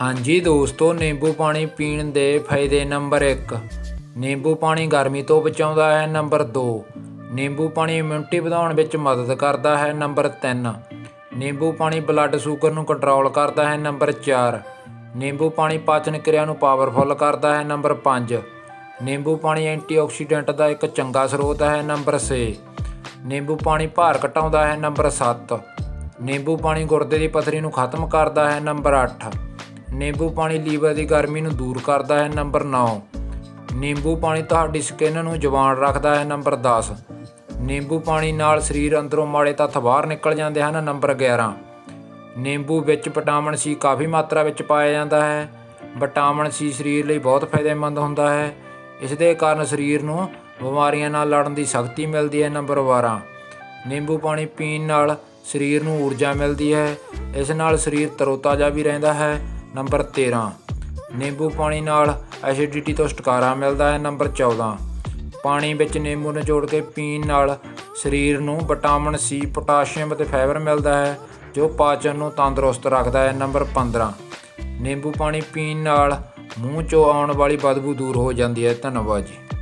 ਹਾਂਜੀ ਦੋਸਤੋ, ਨਿੰਬੂ ਪਾਣੀ ਪੀਣ ਦੇ ਫਾਇਦੇ ਨੰਬਰ 1 ਨਿੰਬੂ ਪਾਣੀ ਗਰਮੀ ਤੋਂ ਬਚਾਉਂਦਾ ਹੈ ਨੰਬਰ 2 ਨਿੰਬੂ ਪਾਣੀ ਇਮਿਊਨਿਟੀ ਵਧਾਉਣ ਵਿੱਚ ਮਦਦ ਕਰਦਾ ਹੈ ਨੰਬਰ 3 ਨਿੰਬੂ ਪਾਣੀ ਬਲੱਡ ਸ਼ੂਗਰ ਨੂੰ ਕੰਟਰੋਲ ਕਰਦਾ ਹੈ ਨੰਬਰ 4 ਨਿੰਬੂ ਪਾਣੀ ਪਾਚਨ ਕਿਰਿਆ ਨੂੰ ਪਾਵਰਫੁੱਲ ਕਰਦਾ ਹੈ ਨੰਬਰ 5 ਨਿੰਬੂ ਪਾਣੀ ਐਂਟੀਆਕਸੀਡੈਂਟ ਦਾ ਇੱਕ ਚੰਗਾ ਸਰੋਤ ਹੈ ਨੰਬਰ 6 ਨਿੰਬੂ ਪਾਣੀ ਭਾਰ ਘਟਾਉਂਦਾ ਹੈ ਨੰਬਰ 7 ਨਿੰਬੂ ਪਾਣੀ ਗੁਰਦੇ ਦੀ ਪਥਰੀ ਨੂੰ ਖਤਮ ਕਰਦਾ ਹੈ ਨੰਬਰ 8 ਨਿੰਬੂ ਪਾਣੀ ਲੀਵਰ ਦੀ ਗਰਮੀ ਨੂੰ ਦੂਰ ਕਰਦਾ ਹੈ, ਨੰਬਰ 9 ਨਿੰਬੂ ਪਾਣੀ ਤੁਹਾਡੀ ਸਕਿਨ ਨੂੰ ਜਵਾਨ ਰੱਖਦਾ ਹੈ, ਨੰਬਰ 10 ਨਿੰਬੂ ਪਾਣੀ ਨਾਲ ਸਰੀਰ ਅੰਦਰੋਂ ਮਾੜੇ ਤੱਤ ਬਾਹਰ ਨਿਕਲ ਜਾਂਦੇ ਹਨ, ਨੰਬਰ 11 ਨਿੰਬੂ ਵਿੱਚ ਵਿਟਾਮਿਨ ਸੀ ਕਾਫੀ ਮਾਤਰਾ ਵਿੱਚ ਪਾਇਆ ਜਾਂਦਾ ਹੈ। ਵਿਟਾਮਿਨ ਸੀ ਸਰੀਰ ਲਈ ਬਹੁਤ ਫਾਇਦੇਮੰਦ ਹੁੰਦਾ ਹੈ। ਇਸ ਦੇ ਕਾਰਨ ਸਰੀਰ ਨੂੰ ਬਿਮਾਰੀਆਂ ਨਾਲ ਲੜਨ ਦੀ ਸ਼ਕਤੀ ਮਿਲਦੀ ਹੈ, ਨੰਬਰ 12 ਨਿੰਬੂ ਪਾਣੀ ਪੀਣ ਨਾਲ ਸਰੀਰ ਨੂੰ ਊਰਜਾ ਮਿਲਦੀ ਹੈ। ਇਸ ਨਾਲ ਸਰੀਰ ਤਰੋਤਾਜ਼ਾ ਵੀ ਰਹਿੰਦਾ ਹੈ। ਨੰਬਰ 13 ਨਿੰਬੂ ਪਾਣੀ ਨਾਲ ਐਸਿਡਿਟੀ ਤੋਂ ਛੁਟਕਾਰਾ ਮਿਲਦਾ ਹੈ, ਨੰਬਰ 14 ਪਾਣੀ ਵਿੱਚ ਨਿੰਬੂ ਨਿਚੋੜ ਕੇ ਪੀਣ ਨਾਲ ਸਰੀਰ ਨੂੰ ਵਿਟਾਮਿਨ ਸੀ, ਪੋਟਾਸ਼ੀਅਮ ਅਤੇ ਫਾਈਬਰ ਮਿਲਦਾ ਹੈ, ਜੋ ਪਾਚਨ ਨੂੰ ਤੰਦਰੁਸਤ ਰੱਖਦਾ ਹੈ, ਨੰਬਰ 15 ਨਿੰਬੂ ਪਾਣੀ ਪੀਣ ਨਾਲ ਮੂੰਹ 'ਚੋਂ ਆਉਣ ਵਾਲੀ ਬਦਬੂ ਦੂਰ ਹੋ ਜਾਂਦੀ ਹੈ। ਧੰਨਵਾਦ ਜੀ।